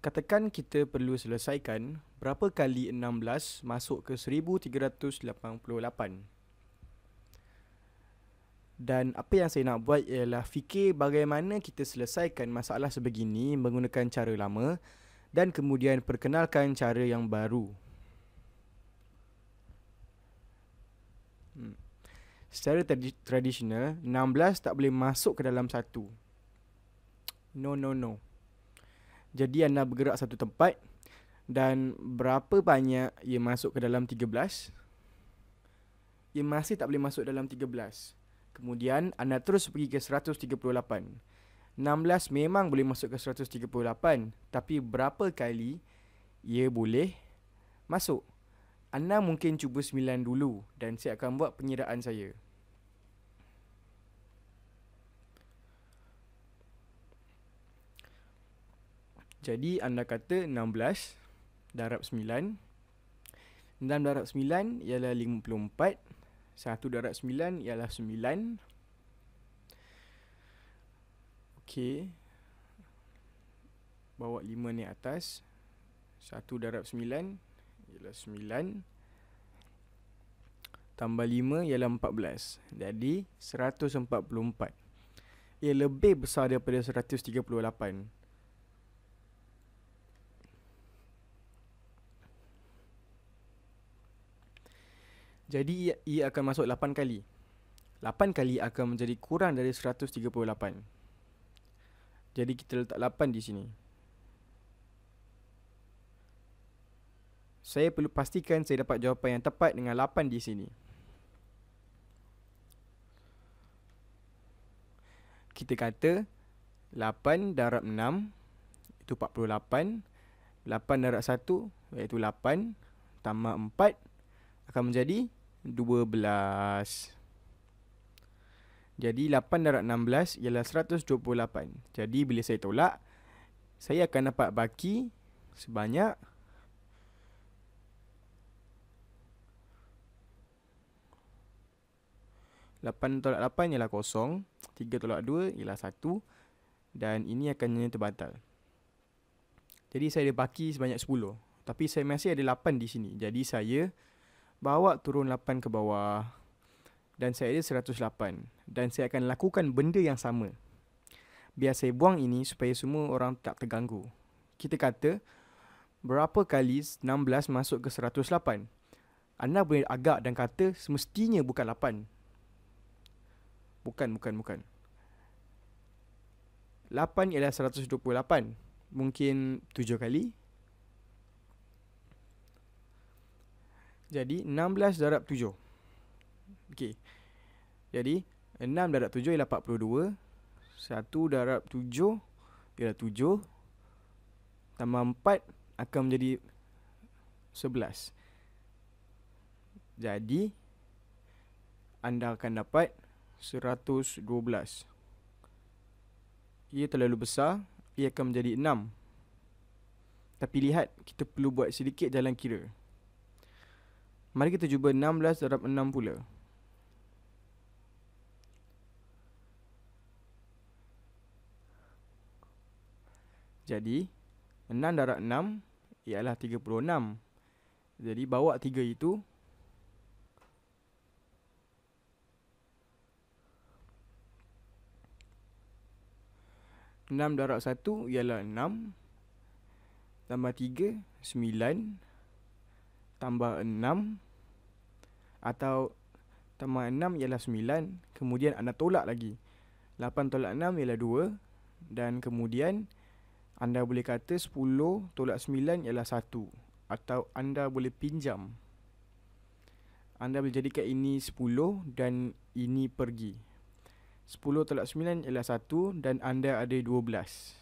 Katakan kita perlu selesaikan berapa kali 16 masuk ke 1388. Dan apa yang saya nak buat ialah fikir bagaimana kita selesaikan masalah sebegini menggunakan cara lama dan kemudian perkenalkan cara yang baru. Hmm. Secara tradi- tradisional, 16 tak boleh masuk ke dalam satu. No, no, no. Jadi anda bergerak satu tempat dan berapa banyak ia masuk ke dalam 13? Ia masih tak boleh masuk dalam 13. Kemudian anda terus pergi ke 138. 16 memang boleh masuk ke 138, tapi berapa kali ia boleh masuk? Anda mungkin cuba 9 dulu dan saya akan buat pengiraan saya. Jadi anda kata 16 darab 9 6 darab 9 ialah 54 1 darab 9 ialah 9 Okey. Bawa 5 ni atas. 1 darab 9 ialah 9 Tambah 5 ialah 14 Jadi 144 Ia lebih besar daripada 138 Jadi ia, akan masuk 8 kali. 8 kali akan menjadi kurang dari 138. Jadi kita letak 8 di sini. Saya perlu pastikan saya dapat jawapan yang tepat dengan 8 di sini. Kita kata 8 darab 6 itu 48. 8 darab 1 iaitu 8 tambah 4 akan menjadi 12. Jadi 8 darab 16 ialah 128. Jadi bila saya tolak, saya akan dapat baki sebanyak Lapan tolak lapan ialah kosong Tiga tolak dua ialah satu Dan ini akan jadi terbatal Jadi saya ada baki sebanyak sepuluh Tapi saya masih ada lapan di sini Jadi saya bawa turun 8 ke bawah dan saya ada 108 dan saya akan lakukan benda yang sama. Biar saya buang ini supaya semua orang tak terganggu. Kita kata berapa kali 16 masuk ke 108? Anda boleh agak dan kata semestinya bukan 8. Bukan, bukan, bukan. 8 ialah 128. Mungkin 7 kali, Jadi 16 darab 7 Okey. Jadi 6 darab 7 ialah 42 1 darab 7 ialah 7 Tambah 4 akan menjadi 11 Jadi Anda akan dapat 112 Ia terlalu besar Ia akan menjadi 6 Tapi lihat Kita perlu buat sedikit jalan kira Mari kita cuba 16 darab 6 pula. Jadi 6 darab 6 ialah 36. Jadi bawa 3 itu Enam darab satu ialah enam Tambah tiga Sembilan tambah 6 atau tambah 6 ialah 9 kemudian anda tolak lagi. 8 tolak 6 ialah 2 dan kemudian anda boleh kata 10 tolak 9 ialah 1 atau anda boleh pinjam. Anda boleh jadikan ini 10 dan ini pergi. 10 tolak 9 ialah 1 dan anda ada 12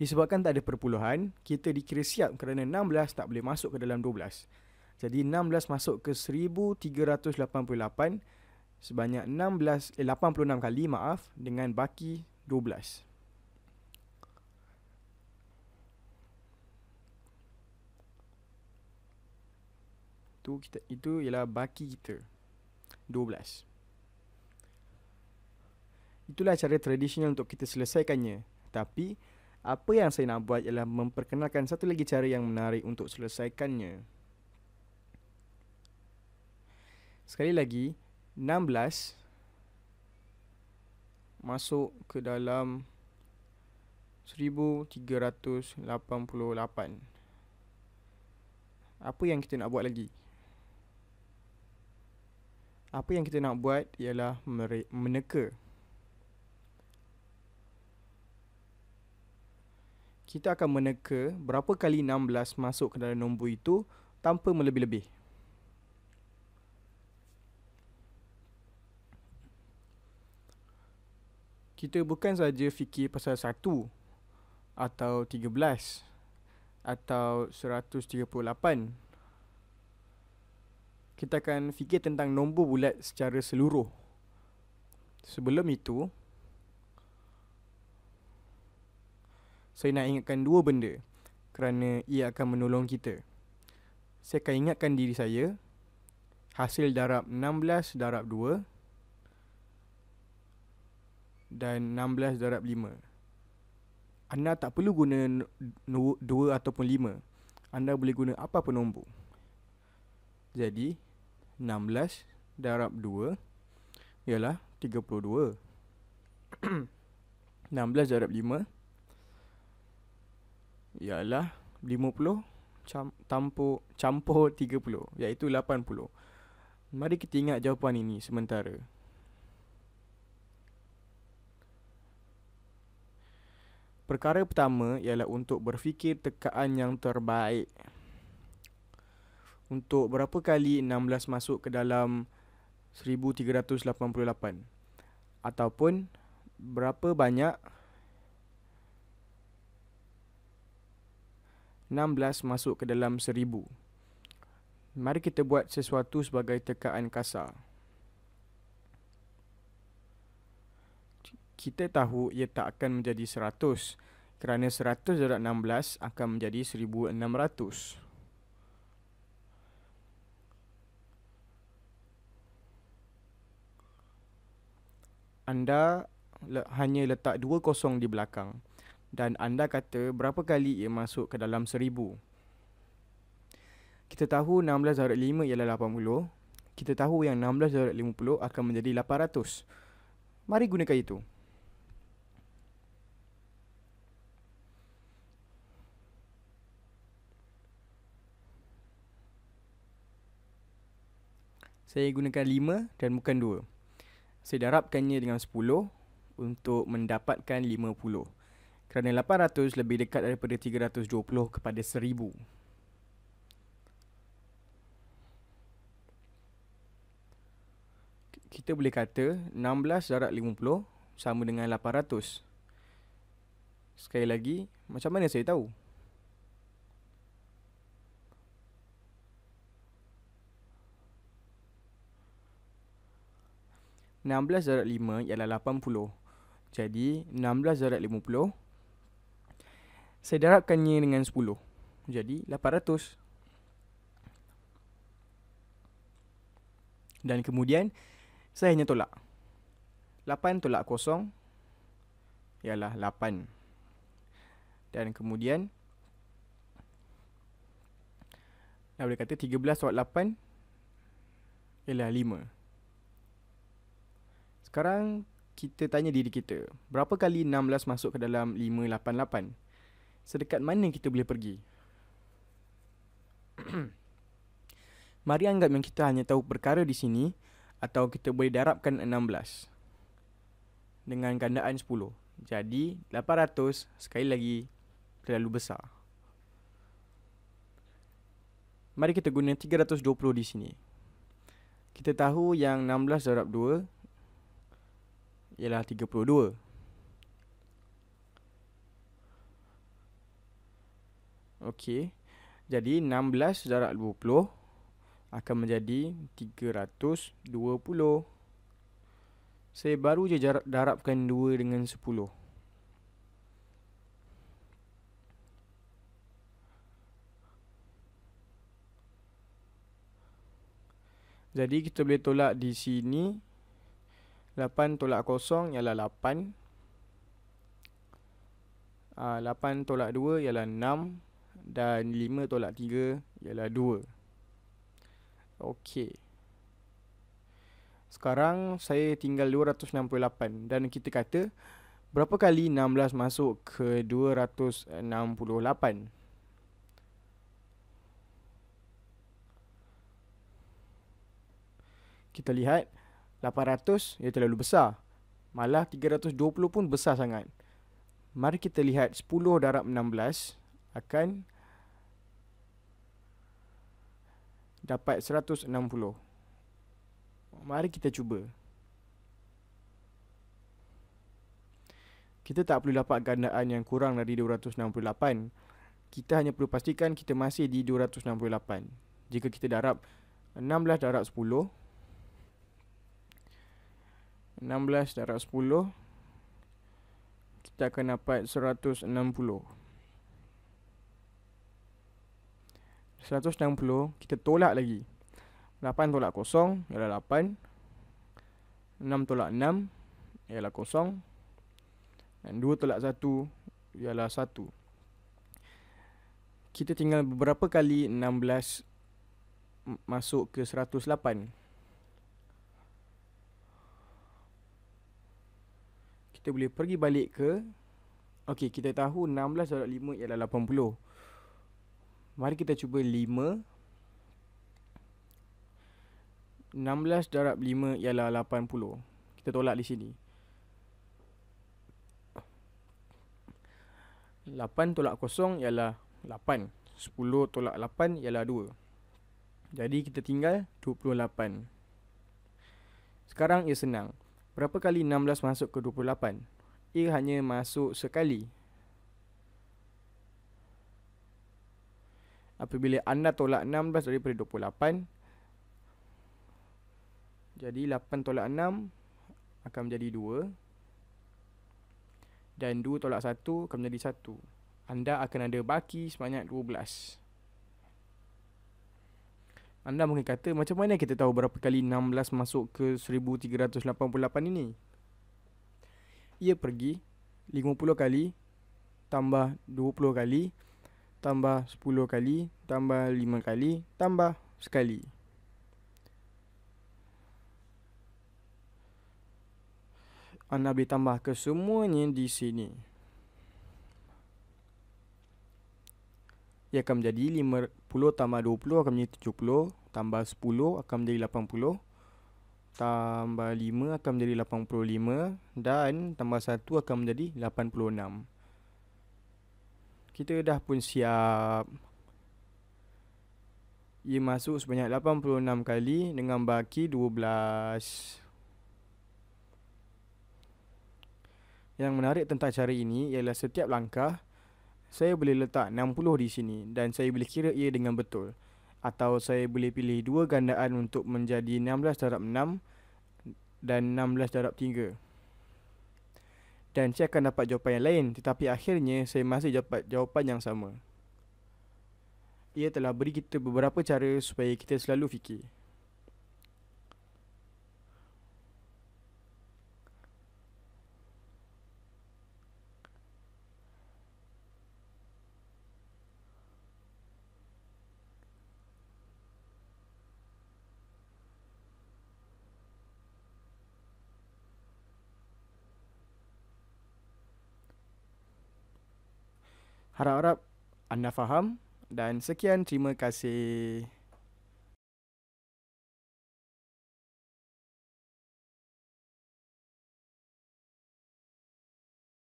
Disebabkan tak ada perpuluhan, kita dikira siap kerana 16 tak boleh masuk ke dalam 12. Jadi 16 masuk ke 1388 sebanyak 16 eh, 86 kali maaf dengan baki 12. Tu kita itu ialah baki kita 12. Itulah cara tradisional untuk kita selesaikannya. Tapi Apa yang saya nak buat ialah memperkenalkan satu lagi cara yang menarik untuk selesaikannya. Sekali lagi, 16 masuk ke dalam 1388. Apa yang kita nak buat lagi? Apa yang kita nak buat ialah meneka kita akan meneka berapa kali 16 masuk ke dalam nombor itu tanpa melebih-lebih. Kita bukan saja fikir pasal 1 atau 13 atau 138. Kita akan fikir tentang nombor bulat secara seluruh. Sebelum itu, saya nak ingatkan dua benda kerana ia akan menolong kita. Saya akan ingatkan diri saya hasil darab 16 darab 2 dan 16 darab 5. Anda tak perlu guna 2 ataupun 5. Anda boleh guna apa pun nombor. Jadi 16 darab 2 ialah 32. 16 darab 5 ialah 50 cam, tampur, campur 30 iaitu 80. Mari kita ingat jawapan ini sementara. Perkara pertama ialah untuk berfikir tekaan yang terbaik. Untuk berapa kali 16 masuk ke dalam 1388? Ataupun berapa banyak 16 masuk ke dalam 1000. Mari kita buat sesuatu sebagai tekaan kasar. Kita tahu ia tak akan menjadi 100 kerana 100 darab 16 akan menjadi 1600. Anda hanya letak dua kosong di belakang dan anda kata berapa kali ia masuk ke dalam seribu. Kita tahu 16 darab 5 ialah 80. Kita tahu yang 16 darab 50 akan menjadi 800. Mari gunakan itu. Saya gunakan 5 dan bukan 2. Saya darabkannya dengan 10 untuk mendapatkan 50 kerana 800 lebih dekat daripada 320 kepada 1000. Kita boleh kata 16 darab 50 sama dengan 800. Sekali lagi, macam mana saya tahu? Ialah lapan puluh. Jadi, enam belas darab lima puluh saya darabkannya dengan 10 Jadi 800 Dan kemudian Saya hanya tolak. 8 tolak kosong Ialah 8 Dan kemudian Dah boleh kata 13 tolak 8 Ialah 5 Sekarang kita tanya diri kita Berapa kali 16 masuk ke dalam 588 sedekat mana kita boleh pergi. Mari anggap yang kita hanya tahu perkara di sini atau kita boleh darabkan 16 dengan gandaan 10. Jadi 800 sekali lagi terlalu besar. Mari kita guna 320 di sini. Kita tahu yang 16 darab 2 ialah 32. Okey. Jadi 16 darab 20 akan menjadi 320. Saya baru je darabkan 2 dengan 10. Jadi kita boleh tolak di sini 8 tolak kosong ialah 8 uh, 8 tolak 2 ialah 6 dan 5 tolak 3 ialah 2. Okey. Sekarang saya tinggal 268 dan kita kata berapa kali 16 masuk ke 268? Kita lihat 800 ia terlalu besar. Malah 320 pun besar sangat. Mari kita lihat 10 darab 16 akan dapat 160. Mari kita cuba. Kita tak perlu dapat gandaan yang kurang dari 268. Kita hanya perlu pastikan kita masih di 268. Jika kita darab 16 darab 10. 16 darab 10. Kita akan dapat 160. 160 kita tolak lagi. 8 tolak kosong ialah 8 6 tolak 6 ialah kosong. dan 2 tolak 1 ialah 1 kita tinggal beberapa kali 16 masuk ke 108 kita boleh pergi balik ke Okey, kita tahu 16 darab 5 ialah 80 Mari kita cuba 5 16 darab 5 ialah 80 Kita tolak di sini. 8 tolak kosong ialah 8 10 tolak 8 ialah 2 Jadi kita tinggal 28 Sekarang ia senang. Berapa kali 16 masuk ke 28? Ia hanya masuk sekali apabila anda tolak 16 daripada 28 jadi 8 tolak 6 akan menjadi 2 dan 2 tolak 1 akan menjadi 1 anda akan ada baki sebanyak 12 anda mungkin kata macam mana kita tahu berapa kali 16 masuk ke 1388 ini? Ia pergi 50 kali tambah 20 kali tambah 10 kali, tambah 5 kali, tambah sekali. Anda boleh tambah ke semuanya di sini. Ia akan menjadi 50 tambah 20 akan menjadi 70. Tambah 10 akan menjadi 80. Tambah 5 akan menjadi 85. Dan tambah 1 akan menjadi 86 kita dah pun siap. Ia masuk sebanyak 86 kali dengan baki 12. Yang menarik tentang cara ini ialah setiap langkah saya boleh letak 60 di sini dan saya boleh kira ia dengan betul. Atau saya boleh pilih dua gandaan untuk menjadi 16 darab 6 dan 16 darab 3 dan saya akan dapat jawapan yang lain tetapi akhirnya saya masih dapat jawapan yang sama. Ia telah beri kita beberapa cara supaya kita selalu fikir. Harap-harap anda faham dan sekian terima kasih.